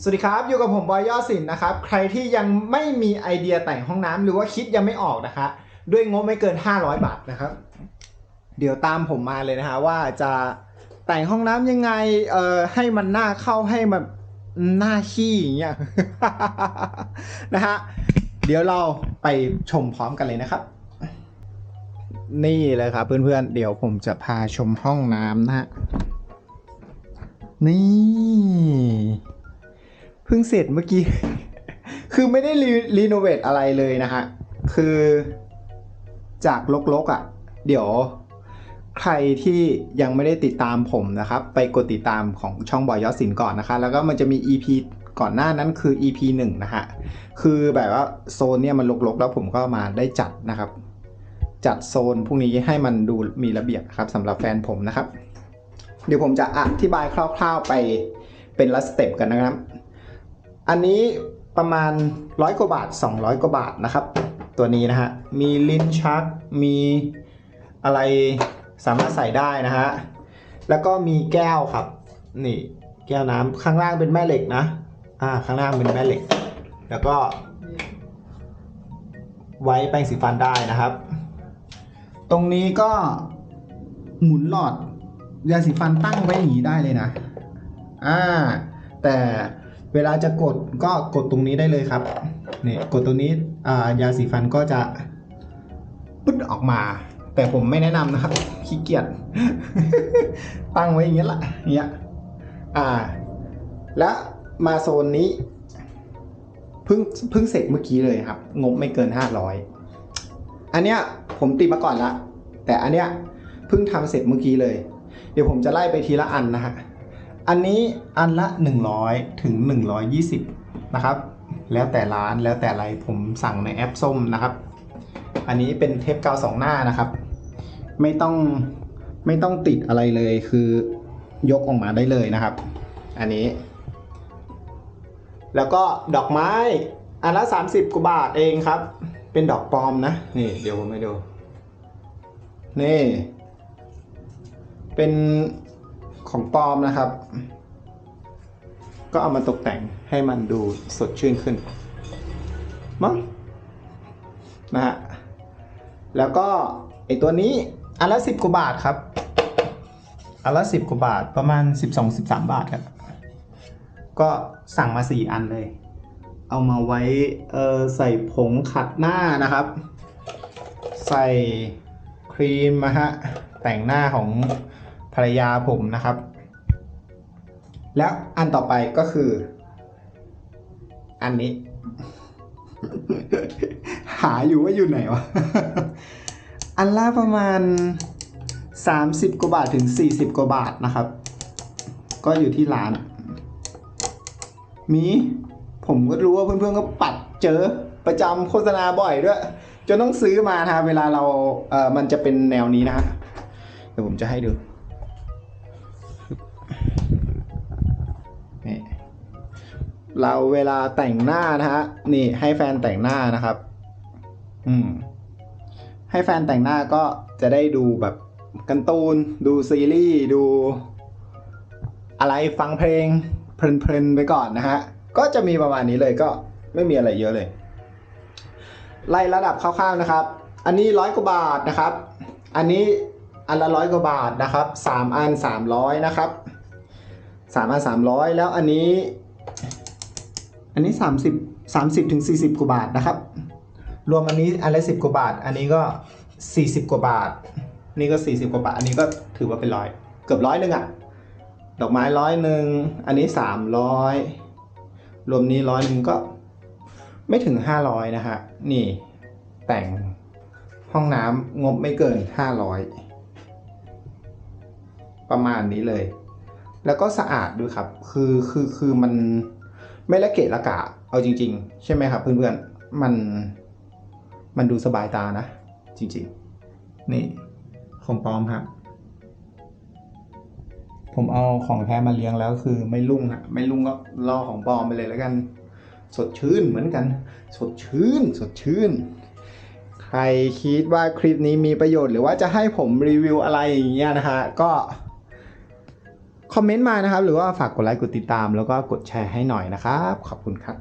สวัสดีครับ อยู่กับผมบอยยอดสินนะครับ ใครที่ยังไม่มีไอเดียแต่งห้องน้ำหรือว่าคิดยังไม่ออกนะคะ ด้วยงบไม่เกิน 500 บาทนะครับ เดี๋ยวตามผมมาเลยนะคะว่าจะแต่งห้องน้ำยังไงเอ่อให้มันน่าเข้าให้มันน่าขี้อย่างเงี้ยนะฮะเดี๋ยวเราไปชมพร้อมกันเลยนะครับ นี่เลยครับเพื่อนๆ เดี๋ยวผมจะพาชมห้องน้ำนะฮะนี่ เพิ่งเสร็จเมื่อกี้ คือไม่ได้รีรโนเวทอะไรเลยนะฮะ คือจากลกๆอะ่ะ เดี๋ยวใครที่ยังไม่ได้ติดตามผมนะครับ ไปกดติดตามของช่องบอยยอดสินก่อนนะคะ แล้วก็มันจะมี EP ก่อนหน้านั้นคือ EP 1 นะฮะ คือแบบว่าโซนเนี่ยมันลกๆ แล้วผมก็มาได้จัดนะครับ จัดโซนพวกนี้ให้มันดูมีระเบียบครับสำหรับแฟนผมนะครับ เดี๋ยวผมจะอธิบายคร่าวๆไปเป็นละสเต็ปกันนะครับ อันนี้ประมาณร้อยกว่าบาท 200 กว่าบาทนะครับ ตัวนี้นะฮะ มีลิ้นชัก มีอะไรสามารถใส่ได้นะฮะ แล้วก็มีแก้วครับ นี่แก้วน้ำข้างล่างเป็นแม่เหล็กนะ อ่า ข้างล่างเป็นแม่เหล็ก แล้วก็ ไว้แปรงสีฟันได้นะครับ ตรงนี้ก็หมุนหลอดยาสีฟันตั้งไว้อย่างนี้ได้เลยนะ อ่า แต่ เวลาจะกดก็กดตรงนี้ได้เลยครับนี่กดตรงนี้ยาสีฟันก็จะปึ๊ดออกมา แต่ผมไม่แนะนำนะครับขี้เกียจตั้งไว้อย่างเงี้ยละเงี้ยอ่า และมาโซนนี้เพิ่งเพิ่งเสร็จเมื่อกี้เลยครับ งบไม่เกิน 500 อันเนี้ยผมติดมาก่อนละแต่อันเนี้ยเพิ่งทำเสร็จเมื่อกี้เลย เดี๋ยวผมจะไล่ไปทีละอันนะฮะ อันนี้อันละ 100 ถึง 120 นะครับ แล้วแต่ร้านแล้วแต่อะไรผมสั่งในแอปส้มนะครับ อันนี้เป็นเทปกาวสองหน้านะครับ ไม่ต้องไม่ต้องติดอะไรเลยคือยกออกมาได้เลยนะครับ อันนี้ แล้วก็ดอกไม้อันละ 30กว่าบาทเองครับ เป็นดอกปลอมนะ นี่เดี๋ยวผมให้ดู นี่ เป็น ของปลอมนะครับ ก็เอามาตกแต่งให้มันดูสดชื่นขึ้นมั้งนะฮะแล้วก็ไอตัวนี้อันละสิบกว่าบาทครับอันละสิบกว่าบาทประมาณ12-13บาทครับก็สั่งมา4อันเลย เอามาไว้ใส่ผงขัดหน้านะครับ ใส่ครีมนะฮะแต่งหน้าของ ภรรยาผมนะครับ แล้วอันต่อไปก็คือ อันนี้ หาอยู่ว่าอยู่ไหนวะ อันละประมาณ 30 กว่าบาทถึง 40 กว่าบาทนะครับ ก็อยู่ที่ร้าน มี ผมก็รู้ว่าเพื่อนๆก็ปัดเจอประจำโฆษณาบ่อยด้วย จนต้องซื้อมานะเวลาเราเออมันจะเป็นแนวนี้นะฮะเดี๋ยวผมจะให้ดู นี่เราเวลาแต่งหน้านะฮะนี่ให้แฟนแต่งหน้านะครับ อืม ให้แฟนแต่งหน้าก็จะได้ดูแบบการ์ตูน ดูซีรีส์ดู อะไรฟังเพลงเพลินๆไปก่อนนะฮะ ก็จะมีประมาณนี้เลยก็ไม่มีอะไรเยอะเลย ไล่ระดับคร่าวๆนะครับ อันนี้ร้อยกว่าบาทนะครับ อันนี้อันละร้อยกว่าบาทนะครับสามอันสามร้อยนะครับ สามอันสามร้อยแล้วอันนี้ อันนี้สามสิบสามสิบถึงสี่สิบกว่าบาทนะครับ รวมอันนี้อันละสิบกว่าบาท อันนี้ก็สี่สิบกว่าบาท นี่ก็สี่สิบกว่าบาท อันนี้ก็ถือว่าเป็นร้อยเกือบร้อยหนึ่งอะดอกไม้ร้อยหนึ่งอันนี้สามร้อยรวมนี้ร้อยหนึ่งก็ไม่ถึง500นะฮะนี่แต่งห้องน้ำงบไม่เกิน500ประมาณนี้เลย แล้วก็สะอาดด้วยครับ คือคือคือมันไม่ละเกะละกะ เอาจริง ๆ ใช่ไหมครับเพื่อนๆ มันมันดูสบายตานะ จริงๆ นี่ของปลอมครับผมเอาของแท้มาเลี้ยงแล้วคือไม่ลุ่งฮะไม่ลุ่งก็ล่อของปลอมไปเลยแล้วกัน สดชื่นเหมือนกัน สดชื่น สดชื่น ใครคิดว่าคลิปนี้มีประโยชน์หรือว่าจะให้ผมรีวิวอะไรอย่างเงี้ยนะฮะก็ คอมเมนต์มานะครับ หรือว่าฝากกดไลค์กดติดตามแล้วก็กดแชร์ให้หน่อยนะครับ ขอบคุณครับ